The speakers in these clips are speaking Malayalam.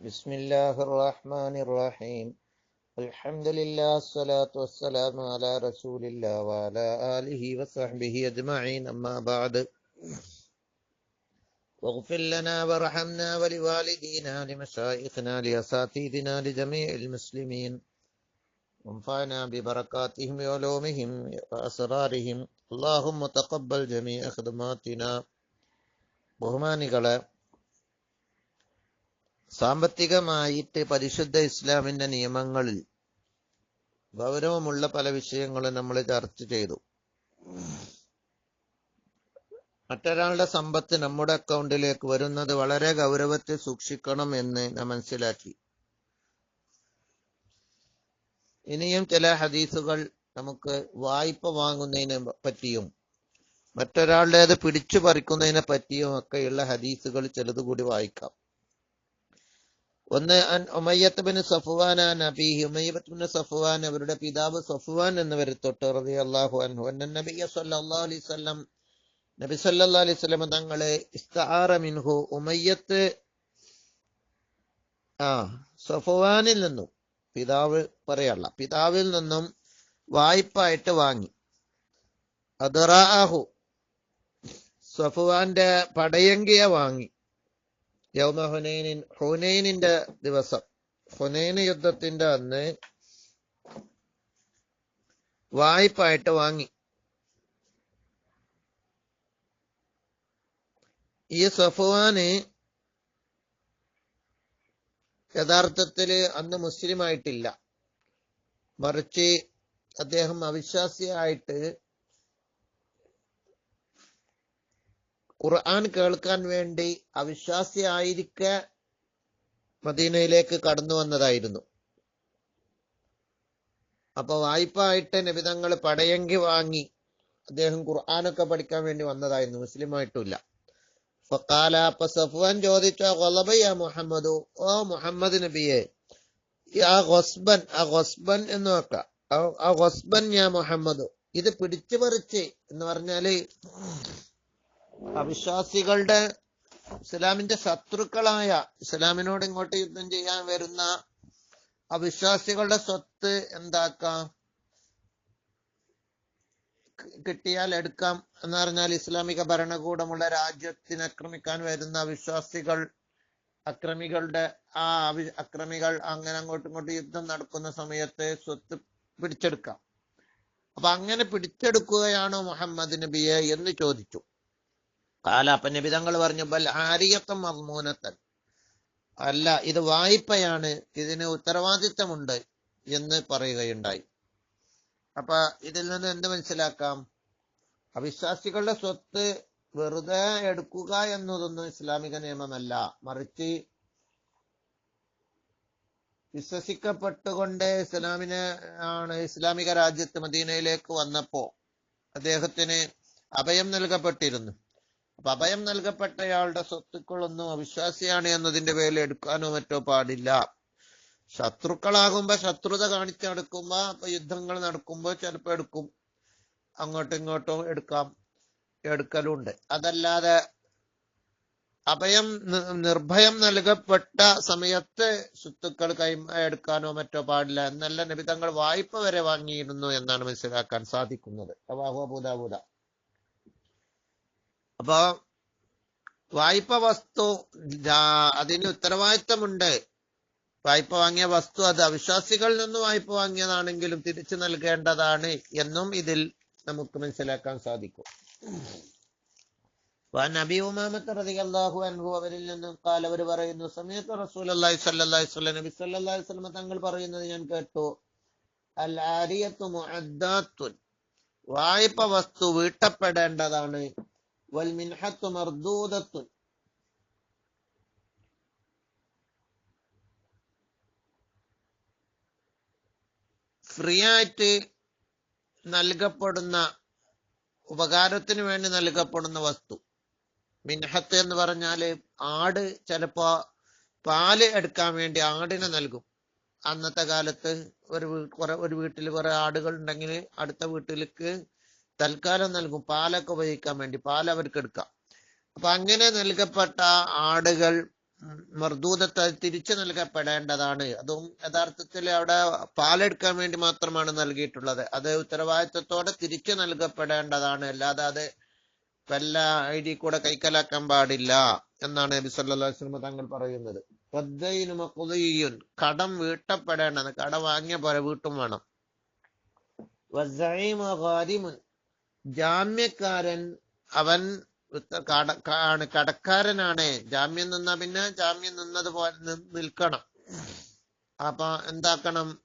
بسم الله الرحمن الرحيم الحمد لله الصلاة والسلام على رسول الله وعلى آله وصحبه أجمعين أما بعد واغفر لنا وارحمنا ولوالدينا لمشايخنا لأساتذتنا لجميع المسلمين وانفعنا ببركاتهم وعلومهم وأسرارهم اللهم تقبل جميع خدماتنا ബഹുമാനികളെ സാമ്പത്തികമായിട്ട് പരിശുദ്ധ ഇസ്ലാമിന്റെ നിയമങ്ങളിൽ ഗൗരവമുള്ള പല വിഷയങ്ങളും നമ്മൾ ചർച്ച ചെയ്തു. മറ്റൊരാളുടെ സമ്പത്ത് നമ്മുടെ അക്കൗണ്ടിലേക്ക് വരുന്നത് വളരെ ഗൗരവത്തിൽ സൂക്ഷിക്കണം എന്ന് നാം മനസ്സിലാക്കി. ഇനിയും ചില ഹദീസുകൾ നമുക്ക് വായ്പ വാങ്ങുന്നതിനെ പറ്റിയും മറ്റൊരാളുടേത് പിടിച്ചു പറിക്കുന്നതിനെ പറ്റിയും ഒക്കെയുള്ള ഹദീസുകൾ ചിലത് കൂടി വായിക്കാം. ഒന്ന് അൻ ഉമയ്യത്ത് ബിൻ സഫ്വാൻ നബീഹി ഉമയ്യത്ത് ബിൻ സഫ്വാൻ അവരുടെ പിതാവ് സഫുവാൻ എന്നിവരെ തൊട്ട് അള്ളാഹു അൻഹു. അന്ന നബിയ സല്ലാ അലൈഹി വസല്ലം നബി സല്ലാ അലൈഹി വസല്ലം തങ്ങളെ ഇസ്തആറ മിൻഹു ഉമയ്യത്ത് ആ സഫുവാനിൽ നിന്നും പിതാവ് പറയല്ല പിതാവിൽ നിന്നും വായ്പായിട്ട് വാങ്ങി. അദറാഹു സഫുവാന്റെ പടയങ്കിയ വാങ്ങി. യൗമ ഹുനൈനിൻ ഹുനൈനിന്റെ ദിവസം. ഹുനൈന് യുദ്ധത്തിന്റെ അന്ന് വായ്പായിട്ട് വാങ്ങി. ഈ സഫുവാന് യഥാർത്ഥത്തിൽ അന്ന് മുസ്ലിമായിട്ടില്ല. മറിച്ച് അദ്ദേഹം അവിശ്വാസിയായിട്ട് ഖുർആൻ കേൾക്കാൻ വേണ്ടി അവിശ്വാസിയായിരിക്കെ മദീനയിലേക്ക് കടന്നു വന്നതായിരുന്നു. അപ്പൊ വായ്പായിട്ട് നിബിതങ്ങൾ പടയങ്കി വാങ്ങി അദ്ദേഹം ഖുർആാനൊക്കെ പഠിക്കാൻ വേണ്ടി വന്നതായിരുന്നു. മുസ്ലിം ആയിട്ടില്ല ഫക്കാല അപ്പൊ സഫ്വാൻ ചോദിച്ചു ഗൊലബയ്യ മുഹമ്മദു? ഓ മുഹമ്മദ് നബിയെ ആ ഗൊസ്ബൻ ആ ഗൊസ്ബൻ എന്ന് നോക്കാം ആ ഗൊസ്ബൻ ഞാൻ മുഹമ്മദ് ഇത് പിടിച്ചു പറിച്ച് എന്ന് പറഞ്ഞാൽ അവിശ്വാസികളുടെ ഇസ്ലാമിന്റെ ശത്രുക്കളായ ഇസ്ലാമിനോട് ഇങ്ങോട്ട് യുദ്ധം ചെയ്യാൻ വരുന്ന അവിശ്വാസികളുടെ സ്വത്ത് എന്താക്കാം? കിട്ടിയാൽ എടുക്കാം എന്ന് പറഞ്ഞാൽ ഇസ്ലാമിക ഭരണകൂടമുള്ള രാജ്യത്തിന് ആക്രമിക്കാൻ വരുന്ന അവിശ്വാസികൾ അക്രമികളുടെ ആ അക്രമികൾ അങ്ങനെ അങ്ങോട്ടും ഇങ്ങോട്ടും യുദ്ധം നടക്കുന്ന സമയത്ത് സ്വത്ത് പിടിച്ചെടുക്കാം. അപ്പൊ അങ്ങനെ പിടിച്ചെടുക്കുകയാണോ മുഹമ്മദ് നബിയെ എന്ന് ചോദിച്ചു. കാല നബി തങ്ങൾ പറഞ്ഞു ബൽ ആരിയത്തം മർമൂനത്തൻ അല്ല ഇത് വായ്പയാണ്. ഇതിന് ഉത്തരവാദിത്തമുണ്ട് എന്ന് പറയുകയുണ്ടായി. അപ്പൊ ഇതിൽ നിന്ന് എന്ത് മനസ്സിലാക്കാം? അവിശ്വാസികളുടെ സ്വത്ത് വെറുതെ എടുക്കുക എന്നതൊന്നും ഇസ്ലാമിക നിയമമല്ല. മറിച്ച് വിശ്വസിക്കപ്പെട്ടുകൊണ്ട് ഇസ്ലാമിനെ ആണ് ഇസ്ലാമിക രാജ്യത്ത് മദീനയിലേക്ക് വന്നപ്പോ അദ്ദേഹത്തിന് അഭയം നൽകപ്പെട്ടിരുന്നു. അപ്പൊ അഭയം നൽകപ്പെട്ടയാളുടെ സ്വത്തുക്കളൊന്നും അവിശ്വാസിയാണ് എന്നതിന്റെ പേരിൽ എടുക്കാനോ മറ്റോ പാടില്ല. ശത്രുക്കളാകുമ്പോ ശത്രുത കാണിച്ച് നടക്കുമ്പോ അപ്പൊ യുദ്ധങ്ങൾ നടക്കുമ്പോ ചിലപ്പോ എടുക്കും. അങ്ങോട്ടും ഇങ്ങോട്ടും എടുക്കാം എടുക്കലുണ്ട്. അതല്ലാതെ അഭയം നിർഭയം നൽകപ്പെട്ട സമയത്ത് സ്വത്തുക്കൾ കൈ എടുക്കാനോ മറ്റോ പാടില്ല. എന്നല്ല നബിതങ്ങൾ വായ്പ വരെ വാങ്ങിയിരുന്നു എന്നാണ് മനസ്സിലാക്കാൻ സാധിക്കുന്നത്. അബൂദാബൂദ അപ്പൊ വായ്പ വസ്തു അതിന് ഉത്തരവാദിത്തമുണ്ട്. വായ്പ വാങ്ങിയ വസ്തു അത് അവിശ്വാസികളിൽ നിന്ന് വായ്പ വാങ്ങിയതാണെങ്കിലും തിരിച്ചു നൽകേണ്ടതാണ് എന്നും ഇതിൽ നമുക്ക് മനസ്സിലാക്കാൻ സാധിക്കും. നബി അവരിൽ നിന്നും കാൽ അവർ പറയുന്നു സമയത്ത് റസൂലുള്ളാഹി സ്വല്ലല്ലാഹി വസല്ലം നബി സല്ലല്ലാഹി അലൈഹി വസല്ലം തങ്ങൾ പറയുന്നത് ഞാൻ കേട്ടു. അൽ ആരിയത്തു വായ്പ വസ്തു വീട്ടപ്പെടേണ്ടതാണ് വൽ مردوده ഫ്രീ ആയിട്ട് നൽകപ്പെടുന്ന ഉപകാരത്തിന് വേണ്ടി നൽകപ്പെടുന്ന വസ്തു. മിൻഹത്ത് എന്ന് പറഞ്ഞാൽ ആട് ചിലപ്പോ പാൽ എടുക്കാൻ വേണ്ടി ആടിനെ നൽകും. അന്നത്തെ കാലത്ത് ഒരു കുറെ ഒരു വീട്ടിൽ കുറെ ആടുകൾ ഉണ്ടെങ്കിൽ അടുത്ത വീട്ടിലേക്ക് തൽക്കാലം നൽകും. പാലൊക്കെ ഉപയോഗിക്കാൻ വേണ്ടി. പാൽ അവർക്ക് എടുക്കാം. അപ്പൊ അങ്ങനെ നൽകപ്പെട്ട ആടുകൾ മർദൂദത്ത് തിരിച്ചു നൽകപ്പെടേണ്ടതാണ്. അതും യഥാർത്ഥത്തിൽ അവിടെ പാലെടുക്കാൻ വേണ്ടി മാത്രമാണ് നൽകിയിട്ടുള്ളത്. അത് ഉത്തരവാദിത്വത്തോടെ തിരിച്ചു നൽകപ്പെടേണ്ടതാണ്. അല്ലാതെ അത് വല്ല ഐ ഡി കൂടെ കൈക്കലാക്കാൻ പാടില്ല എന്നാണ് നബി അലൈഹി തങ്ങൾ പറയുന്നത്. കടം വീട്ടപ്പെടേണ്ടത് കടം വാങ്ങിയ പോലെ വീട്ടും വേണം. ജാമ്യക്കാരൻ അവൻ കടക്കാരനാണ്. ജാമ്യം നിന്ന പിന്നെ ജാമ്യം നിന്നത് പോലെ നിൽക്കണം. അപ്പൊ എന്താക്കണം?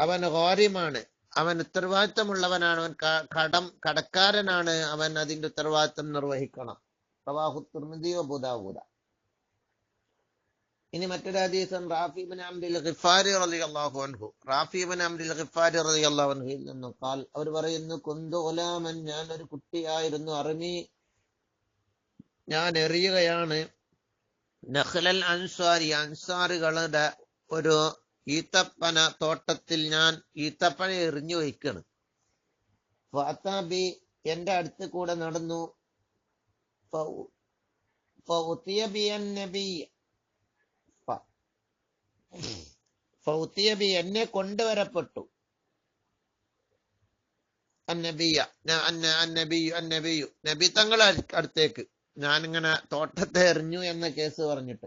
അവൻ ഹോരിമാണ് അവൻ ഉത്തരവാദിത്തമുള്ളവനാണ്. അവൻ കടം കടക്കാരനാണ്. അവൻ അതിന്റെ ഉത്തരവാദിത്തം നിർവഹിക്കണം. തുർമിദിയോ ബുദാവൂദ ഇനി മറ്റൊരു ഹദീസം റാഫിബിൻ അംരിൽ ഖിഫാരി റളിയല്ലാഹു അൻഹു. റാഫിബിൻ അംരിൽ ഖിഫാരി റളിയല്ലാഹു അൻഹുയിൽ നിന്ന് കാൽ അവർ പറയുന്നു കുന്തു ഗുലാമൻ ഞാൻ ഒരു കുട്ടിയായിരുന്നു അർമി ഞാൻ എറിയുകയാണ്. നഖ്ലൽ അൻസാരി അൻസാറുകളുടെ ഒരു ഈത്തപ്പന തോട്ടത്തിൽ ഞാൻ ഈത്തപ്പന എറിഞ്ഞു വയ്ക്കണം ഫാത്താബി എന്റെ അടുത്ത് കൂടെ നടന്നു. ഫ- ഫൗത്തിയ ബി എന്നെ കൊണ്ടുവരപ്പെട്ടു. അന്നബിയ. നബി തങ്ങളെ അടുത്തേക്ക്. ഞാനിങ്ങനെ തോട്ടത്തെ എറിഞ്ഞു എന്ന കേസ് പറഞ്ഞിട്ട്.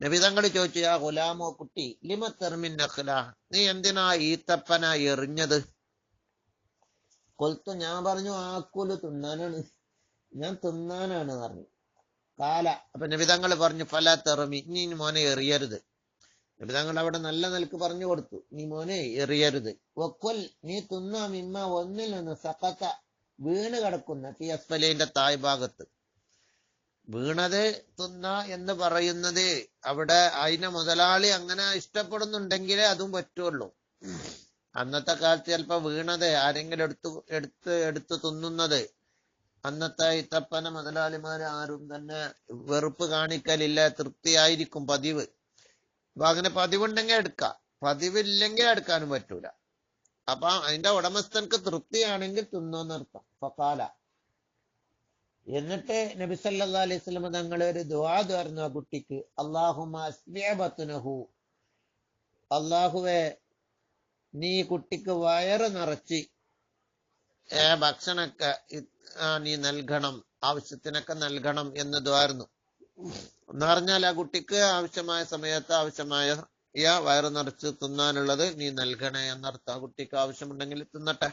നബി തങ്ങൾ ചോദിച്ചു ആ ഗുലാമോ കുട്ടി ലിമ തെർമിൻ നീ എന്തിനാ ഈത്തപ്പന എറിഞ്ഞത്? കൊൽത്തു ഞാൻ പറഞ്ഞു ആക്കുൽ തിന്നാനാണ്. ഞാൻ തിന്നാനാണ് പറഞ്ഞു. കാല. അപ്പൊ നബി തങ്ങൾ പറഞ്ഞു ഫല തെറമി. നീ മോനെ എറിയരുത്. നബി തങ്ങൾ അവിടെ നല്ല നിലയ്ക്ക് പറഞ്ഞു കൊടുത്തു. നീ മോനെ എറിയരുത്. ഒക്കൊൽ നീ തിന്ന മിമ്മ ഒന്നിൽ നിന്ന് സക്കത്ത വീണ് കിടക്കുന്ന ഫി തായ് ഭാഗത്ത്. വീണത് തിന്ന എന്ന് പറയുന്നത് അവിടെ അതിനെ മുതലാളി അങ്ങനെ ഇഷ്ടപ്പെടുന്നുണ്ടെങ്കിലേ അതും പറ്റുള്ളൂ. അന്നത്തെ കാലത്ത് ചിലപ്പോ വീണത് ആരെങ്കിലും എടുത്തു എടുത്ത് എടുത്ത് തിന്നുന്നത് അന്നത്തെ ഇത്തപ്പന മുതലാളിമാര് ആരും തന്നെ വെറുപ്പ് കാണിക്കലില്ല തൃപ്തിയായിരിക്കും പതിവ്. അപ്പൊ അങ്ങനെ പതിവുണ്ടെങ്കിൽ എടുക്കാം. പതിവില്ലെങ്കിൽ എടുക്കാനും പറ്റൂല. അപ്പൊ അതിന്റെ ഉടമസ്ഥൻക്ക് തൃപ്തിയാണെങ്കിൽ തിന്നോന്നർത്ഥം ഫക്കാല എന്നിട്ട് നബി സല്ലാ അലൈഹി വസല്ലം തങ്ങൾ ഒരു ദുവാ തുറന്നു ആ കുട്ടിക്ക്. അള്ളാഹു അസ്ബിഅബത്തുനഹു അള്ളാഹുവെ നീ കുട്ടിക്ക് വയറ് നിറച്ച് ഭക്ഷണമൊക്കെ ഇ- നീ നൽകണം ആവശ്യത്തിനൊക്കെ നൽകണം എന്ന് ദ്വാരുന്നു എന്ന് പറഞ്ഞാൽ ആ കുട്ടിക്ക് ആവശ്യമായ സമയത്ത് ആവശ്യമായ വയറ് നിറച്ച് തിന്നാനുള്ളത് നീ നൽകണേ എന്നർത്ഥം. ആ കുട്ടിക്ക് ആവശ്യമുണ്ടെങ്കിൽ തിന്നട്ടെ.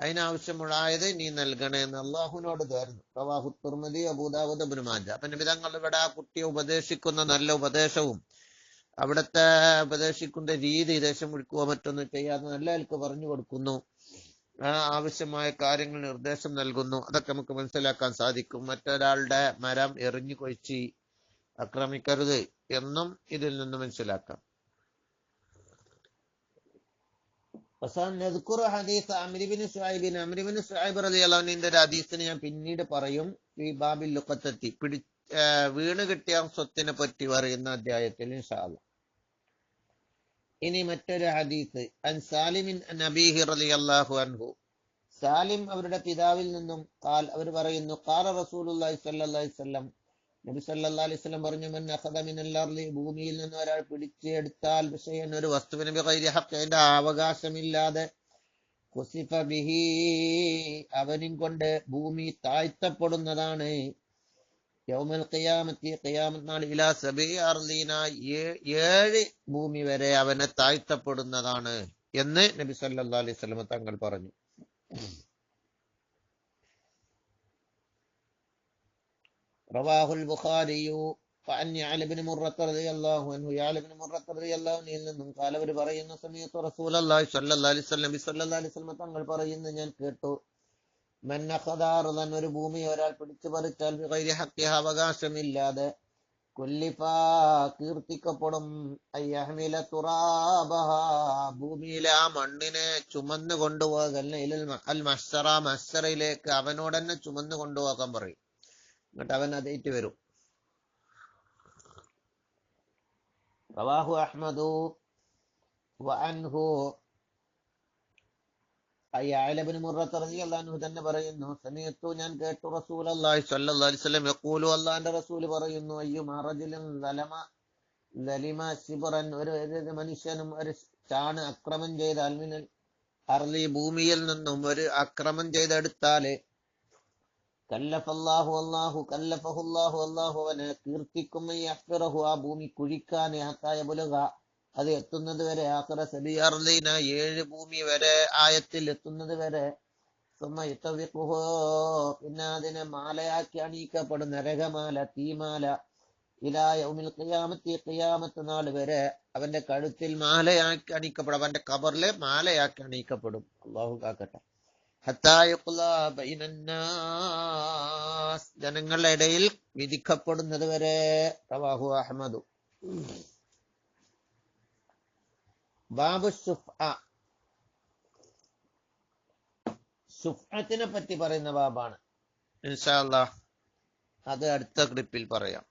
അതിനാവശ്യമുള്ളായത് നീ നൽകണേ എന്ന് അള്ളാഹുവിനോട് തേർന്നു പ്രവാഹു തുർമതി അബൂദാവുദ് ഇബ്നു മാജ. അപ്പൊ നിമിതങ്ങൾ ഇവിടെ ആ കുട്ടിയെ ഉപദേശിക്കുന്ന നല്ല ഉപദേശവും അവിടുത്തെ ഉപദേശിക്കുന്ന രീതി ദേശം മുഴുക്കുക മറ്റൊന്നും ചെയ്യാതെ നല്ല ആൾക്ക് പറഞ്ഞു കൊടുക്കുന്നു. ആവശ്യമായ കാര്യങ്ങൾ നിർദ്ദേശം നൽകുന്നു. അതൊക്കെ നമുക്ക് മനസ്സിലാക്കാൻ സാധിക്കും. മറ്റൊരാളുടെ മരം എറിഞ്ഞു കൊഴിച്ച് ആക്രമിക്കരുത് എന്നും ഇതിൽ നിന്ന് മനസ്സിലാക്കാം. ഹദീസിനെ ഞാൻ പിന്നീട് പറയും. ഈ ബാബിൽ ലുക്കത്തെത്തി പിടി വീണ് കിട്ടിയ സ്വത്തിനെ പറ്റി പറയുന്ന അധ്യായത്തിൽ ഇൻഷാ അല്ലാഹ്. ഇനി മറ്റൊരു ഹദീസ്. അൻ സാലിമിൻ നബീഹി റലി അള്ളാഹു അൻഹു. സാലിം അവരുടെ പിതാവിൽ നിന്നും കാൽ അവർ പറയുന്നു കാല അലൈഹി വസല്ലം. നബി സല്ലല്ലാഹു അലൈഹി വസല്ലം പറഞ്ഞു മൻ അർളി ഭൂമിയിൽ നിന്ന് ഒരാൾ പിടിച്ചെടുത്താൽ പക്ഷേ ഒരു വസ്തുവിന് അതിന്റെ അവകാശമില്ലാതെ. കുസിഫ ബിഹി അവനും കൊണ്ട് ഭൂമി താഴ്ത്തപ്പെടുന്നതാണ്. യൗമൽ ഖിയാമത്തി കയ്യാമത് നാൾ ഇലാ സബി അർലീന ഏഴ് ഭൂമി വരെ അവനെ താഴ്ത്തപ്പെടുന്നതാണ് എന്ന് നബി സല്ലാ അലൈഹി സ്വലമ തങ്ങൾ പറഞ്ഞു. റവാഹുൽ ബുഖാരിയു പറയുന്ന സമയത്ത് തങ്ങൾ പറയുന്നത് ഞാൻ കേട്ടു. അഖദ ഒരു ഭൂമി ഒരാൾ പിടിച്ചു പറിച്ചാൽ അവകാശമില്ലാതെ കുല്ലിഫാ കീർത്തിക്കപ്പെടും അയ്യഹ്മില തുറാബഹ ഭൂമിയിലെ ആ മണ്ണിനെ ചുമന്നു കൊണ്ടുപോകൽ അൽ മഹ്സറ മഹ്സറയിലേക്ക് അവനോട് തന്നെ ചുമന്നു കൊണ്ടുപോകാൻ പറയും. എന്നിട്ട് അവൻ അതേറ്റ് വരും റവാഹു അഹ്മദു വഅൻഹു അയ്യാലബിന് മുറത്തറങ്ങി അള്ളാഹു തന്നെ പറയുന്നു സമയത്തു ഞാൻ കേട്ടു റസൂൽ അള്ളാഹി അലൈഹി വസല്ലം യഖൂലു അള്ളാഹിന്റെ റസൂൽ പറയുന്നു അയ്യോ മറജിലും ലലമ ലലിമ ശിബറൻ ഒരു ഒരു മനുഷ്യനും ഒരു ചാണ് അക്രമം ചെയ്ത അൽമിനൽ അർലി ഭൂമിയിൽ നിന്നും ഒരു അക്രമം ചെയ്തെടുത്താൽ കല്ലഫല്ലാഹു അല്ലാഹു കല്ലഫഹുല്ലാഹു അല്ലാഹു അവനെ കീർത്തിക്കും ആ ഭൂമി കുഴിക്കാൻ ഹത്തായ ബുലുക അത് എത്തുന്നത് വരെ ആക്കറ സബിയർലീന ഏഴ് ഭൂമി വരെ ആയത്തിൽ എത്തുന്നത് വരെ പിന്നെ അതിനെ മാലയാക്കി അണിയിക്കപ്പെടും നരകമാല തീമാല ഇലാ യൗമിൽ ഖിയാമത്തി ഖിയാമത്ത് നാൾ വരെ അവന്റെ കഴുത്തിൽ മാലയാക്കി അണിയിക്കപ്പെടും അവന്റെ കബറിലെ മാലയാക്കി അണിയിക്കപ്പെടും. അള്ളാഹു കാക്കട്ടെ. ജനങ്ങളുടെ ഇടയിൽ വിധിക്കപ്പെടുന്നത് വരെ അഹമ്മദു ബാബു സുഫ്അ സുഫ്അത്തിനെ പറ്റി പറയുന്ന ബാബാണ്. ഇൻഷാ അല്ലാഹ്. അത് അടുത്ത ക്ലിപ്പിൽ പറയാം.